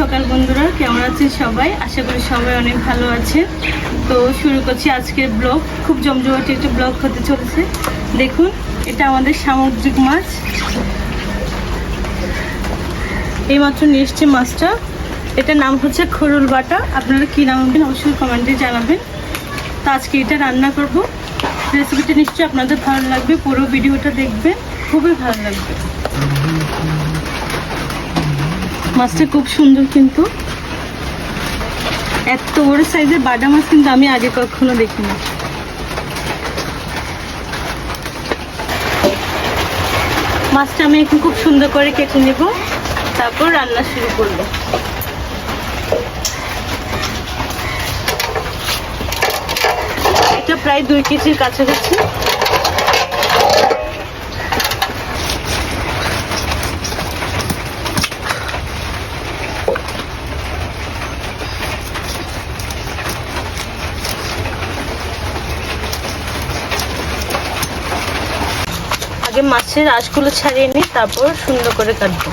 সকাল বন্ধুরা, কেমন আছেন সবাই? আশা করি সবাই অনেক ভালো আছে তো শুরু করছি আজকের ব্লগ। খুব জমজমাটি একটা ব্লগ হতে চলেছে। দেখুন, এটা আমাদের সামুদ্রিক মাছ। এইমাত্র নিয়ে এসছে মাছটা। এটার নাম হচ্ছে খরুল বাটা। আপনারা কী নাম অবশ্যই কমেন্টে জানাবেন। তো আজকে এটা রান্না করব। রেসিপিটা নিশ্চয়ই আপনাদের ভালো লাগবে। পুরো ভিডিওটা দেখবেন। খুবই ভালো লাগবে। মাছটা খুব সুন্দর কিন্তু। এত বড় সাইজের বাটা মাছ কিন্তু আমি আগে কখনো দেখিনি। মাছটা আমি এখন খুব সুন্দর করে কেটে নেব, তারপর রান্না শুরু করব। এটা প্রায় দুই কেজির কাছাকাছি আগে মাছের আঁশগুলো ছাড়িয়ে নিই তারপর সুন্দর করে কাটবো।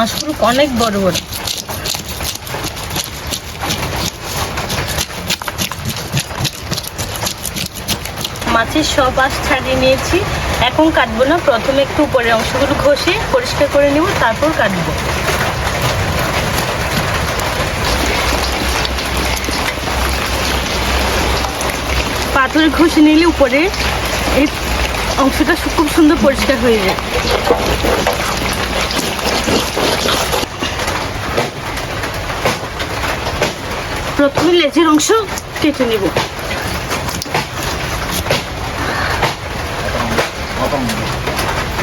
আঁশগুলো অনেক বড় বড়। মাছের সব আঁশ ছাড়িয়ে নিয়েছি। এখন কাটবো না, প্রথমে একটু উপরের অংশগুলো ঘষে পরিষ্কার করে নেব, তারপর কাটবো। পাথরে ঘষে নিলে উপরে এই অংশটা খুব সুন্দর পরিষ্কার হয়ে যায়। প্রথমে লেজের অংশ কেটে নেব।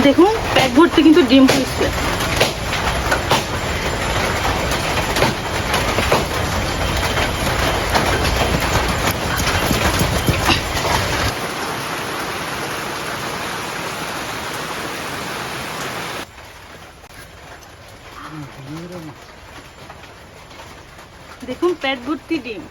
দেখুন প্যাক ভর্তি কিন্তু ডিম হয়েছে। প্যাট ভর্তি ডিম।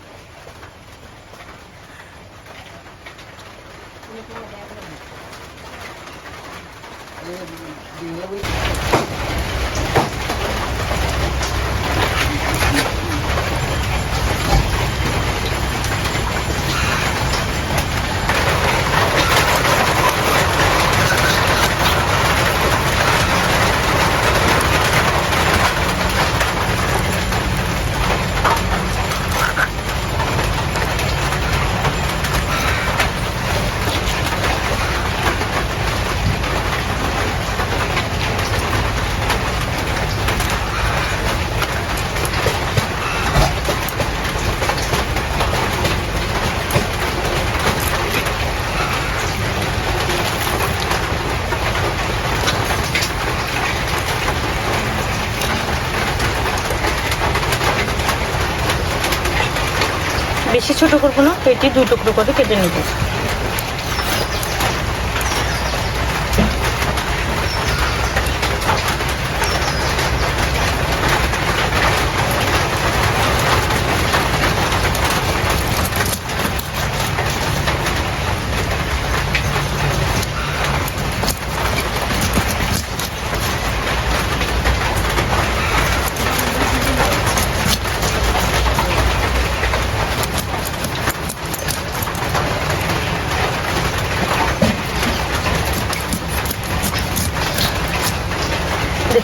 বেশি ছোট করব না পেটি দু টুকরো করে কেটে নেব।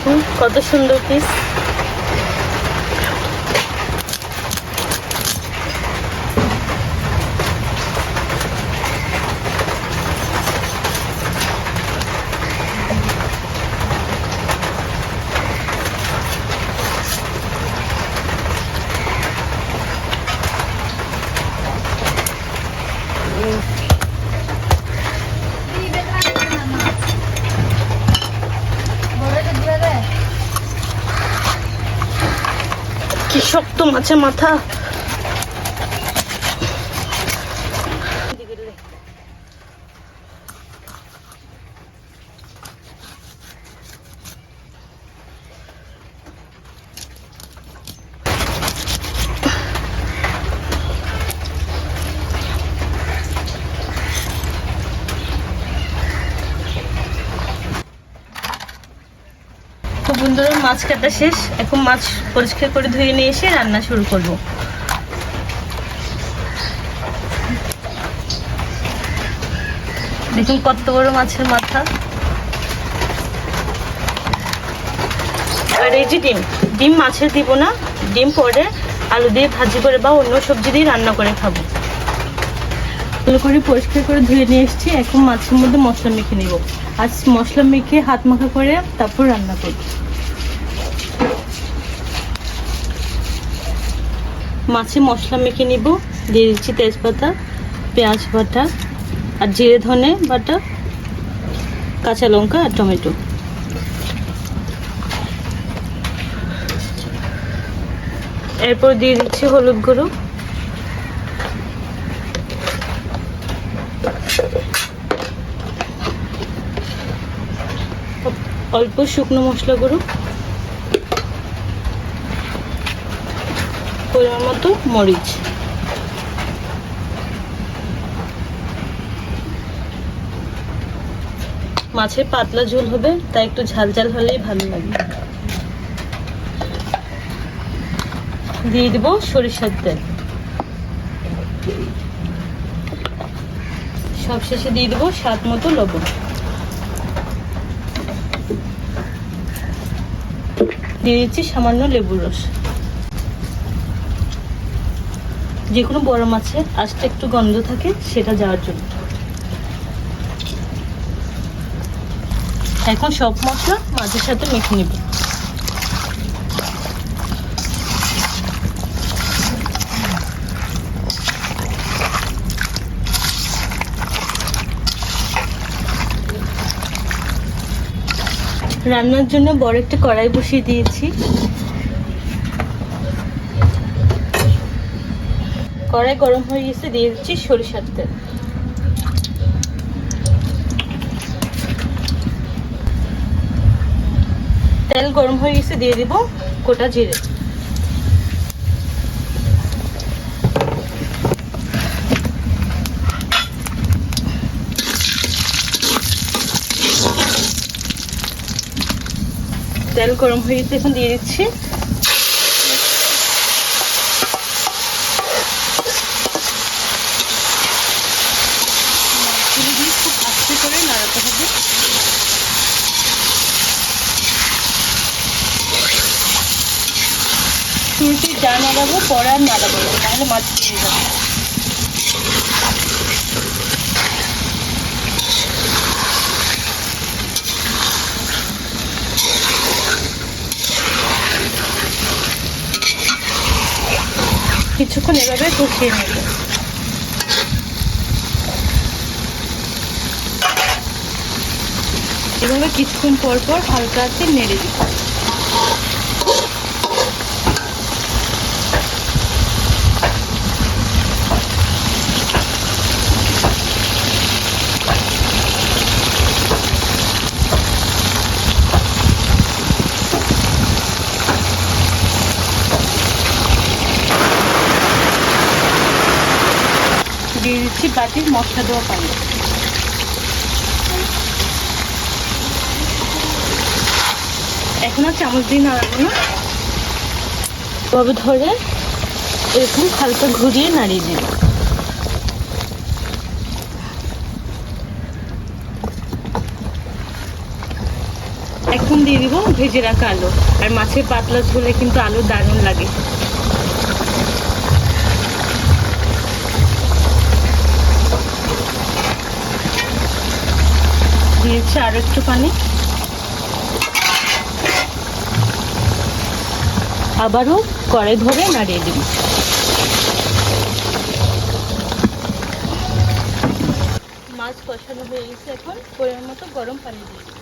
দেখুন কত সুন্দর পিস কি শক্ত মাছের মাথা। বন্ধুরা, মাছ কাটা শেষ। এখন মাছ পরিষ্কার করে ধুয়ে নিয়ে এসে রান্না শুরু করব। দেখুন কত বড় মাছের মাথা। আর এই যে ডিম ডিম মাছের দিব না, ডিম পরে আলু দিয়ে ভাজি করে বা অন্য সবজি দিয়ে রান্না করে খাব। ভালো করে পরিষ্কার করে ধুয়ে নিয়ে এসেছি, এখন মাছের মধ্যে মশলা মেখে নিব। আজ মশলা মেখে হাত মাখা করে তারপর রান্না করব। মাছে মশলা মেখে নিব, দিয়ে দিচ্ছি তেজপাতা, পেঁয়াজ বাটা আর জিরে ধনে বাটা, কাঁচা লঙ্কা আর টমেটো। এরপর দিয়ে দিচ্ছি হলুদ গুঁড়ো। অল্প শুকনো মশলা গুঁড়ো। পরিমাণ মতো মরিচ। মাছের পাতলা ঝোল হবে, তাই একটু ঝাল ঝাল হলেই ভালো লাগে। দিয়ে দিব সরিষার তেল। সব শেষে দিয়ে দেবো স্বাদ মতো লবণ। দিয়ে দিচ্ছি সামান্য লেবুর রস। যে কোনো বড় মাছে আজটা একটু গন্ধ থাকে, সেটা যাওয়ার জন্য। এখন সব মশলা মাছের সাথে মেখে নিব। রান্নার জন্য বড় একটা কড়াই বসিয়ে দিয়েছি। কড়াই গরম হয়ে গেছে, দিয়ে দিচ্ছি সরিষার তেল। তেল গরম হয়ে গেছে, দিয়ে দিব গোটা জিরে। তেল গরম হয়ে গেছে, এখন দিয়ে দিচ্ছি মাছগুলো দিয়ে খুব আস্তে করে নাড়াতে হবে শুরুতে যা নাড়াবো পরে আর নাড়াবো না তাহলে মাছ ভেঙে যাবে কিছুক্ষণ এভাবে কষিয়ে নেব। এভাবে কিছুক্ষণ পর পর হালকা হাতে নেড়ে দিই দিয়ে দিচ্ছি বাটির মশলা দেওয়া পানি। এখন আর চামচ দিয়ে নাড়াবো না। তবে ধরে এরকম হালকা ঘুরিয়ে নাড়িয়ে দিই এখন দিয়ে দিব ভেজে রাখা আলু। আর মাছের পাতলা ঝোলে কিন্তু আলু দারুণ লাগে। দিয়েছি আর একটু পানি আবারও কড়াই ধরে নাড়িয়ে দিন মাছ কষানো হয়ে গেছে এখন, পরিমাণ মতো গরম পানি দিয়ে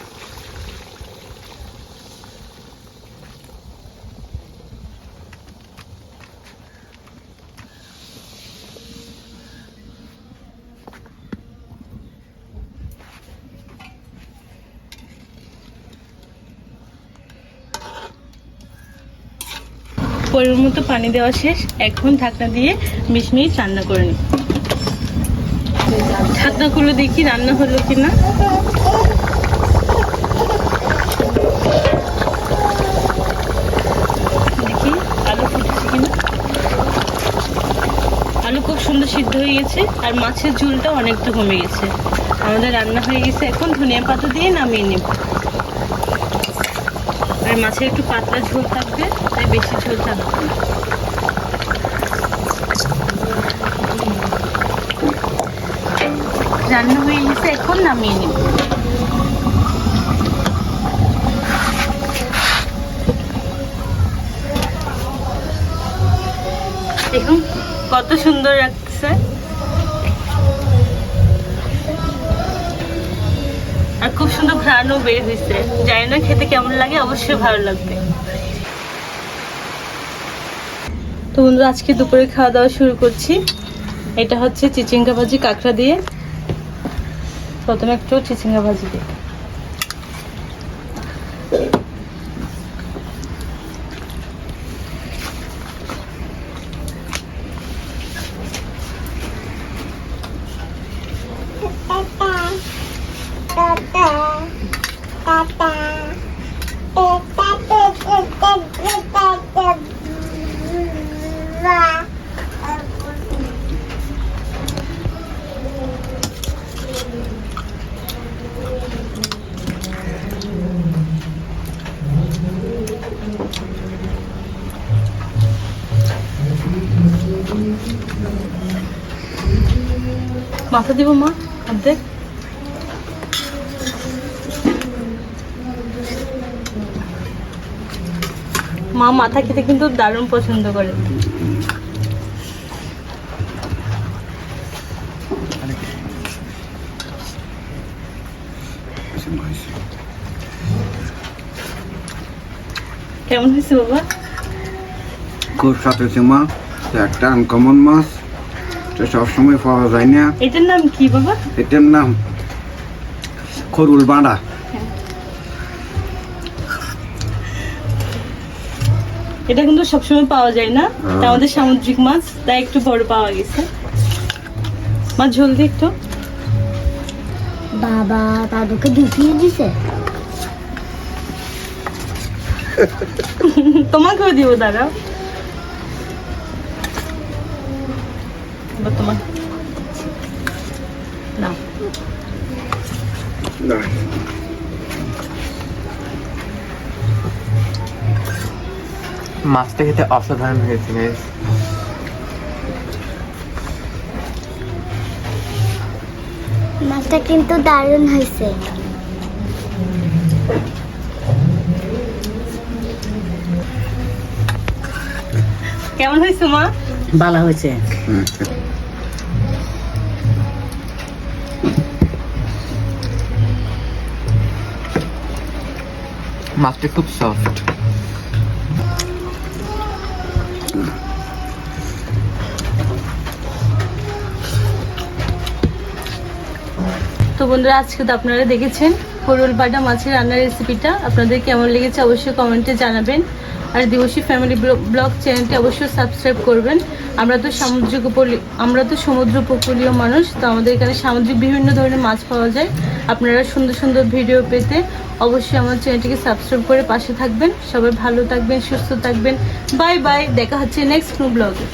পরিমাণ মতো পানি দেওয়া শেষ। এখন ঢাকনা দিয়ে বিশ মিনিট রান্না করে নিই। ঢাকনা খুলে দেখি রান্না হলো কি না দেখি, আলু ফুটেছে কিনা। আলু খুব সুন্দর সিদ্ধ হয়ে গেছে, আর মাছের ঝোলটা অনেকটা কমে গেছে। আমাদের রান্না হয়ে গেছে, এখন ধনিয়া পাতা দিয়ে নামিয়ে নেব। আর মাছের একটু পাতলা ঝোল থাকবে। তাই বেশি ঝোল থাকবে। রান্না হয়ে গেছে, এখন নামিয়ে দেখুন, কত সুন্দর লাগছে আর খুব সুন্দর ঘ্রাণও বের হয়েছে। জানি না খেতে কেমন লাগে, অবশ্যই ভালো লাগবে। তো বন্ধু আজকে দুপুরে খাওয়া দাওয়া শুরু করছি। এটা হচ্ছে চিচিঙ্গা ভাজি কাঁকড়া দিয়ে। প্রথমে একটু চিচিঙ্গা ভাজি দিই মাথা দিব মা? অর্ধেক মা মাথা খেতে কিন্তু দারুণ পছন্দ করে। কেমন হয়েছে বাবা? খুব স্বাদ হয়েছে মা। একটা আনকমন মাছ এটা সবসময় পাওয়া যায় না। এটার নাম কি বাবা? এটার নাম খরুল বাঁড়া এটা কিন্তু সবসময় পাওয়া যায় না। হ্যাঁ। এটা আমাদের সামুদ্রিক মাছ তাই একটু বড় পাওয়া গেছে। মাছ ঝোল দিয়ে একটু। বাবা দাদুকে ঢুকিয়ে দিছে? তোমাকেও দিব দাঁড়াও। তোমার না মাছটা খেতে অসাধারণ হয়েছে। মাছটা কিন্তু দারুণ হয়েছে। কেমন হয়েছে মা? ভালো হয়েছে। মাছটা খুব সফট তো বন্ধুরা আজকে তো আপনারা দেখেছেন করুল বাটা মাছের রান্নার রেসিপিটা আপনাদের কেমন লেগেছে অবশ্যই কমেন্টে জানাবেন। আর দিবসী ফ্যামিলি ব্লগ চ্যানেলটি অবশ্যই সাবস্ক্রাইব করবেন। আমরা তো সামুদ্রিক উপকূলীয় আমরা তো সমুদ্র উপকূলীয় মানুষ, তো আমাদের এখানে সামুদ্রিক বিভিন্ন ধরনের মাছ পাওয়া যায়। আপনারা সুন্দর সুন্দর ভিডিও পেতে অবশ্যই আমার চ্যানেলটিকে সাবস্ক্রাইব করে পাশে থাকবেন। সবাই ভালো থাকবেন, সুস্থ থাকবেন। বাই বাই দেখা হচ্ছে নেক্সট ব্লগে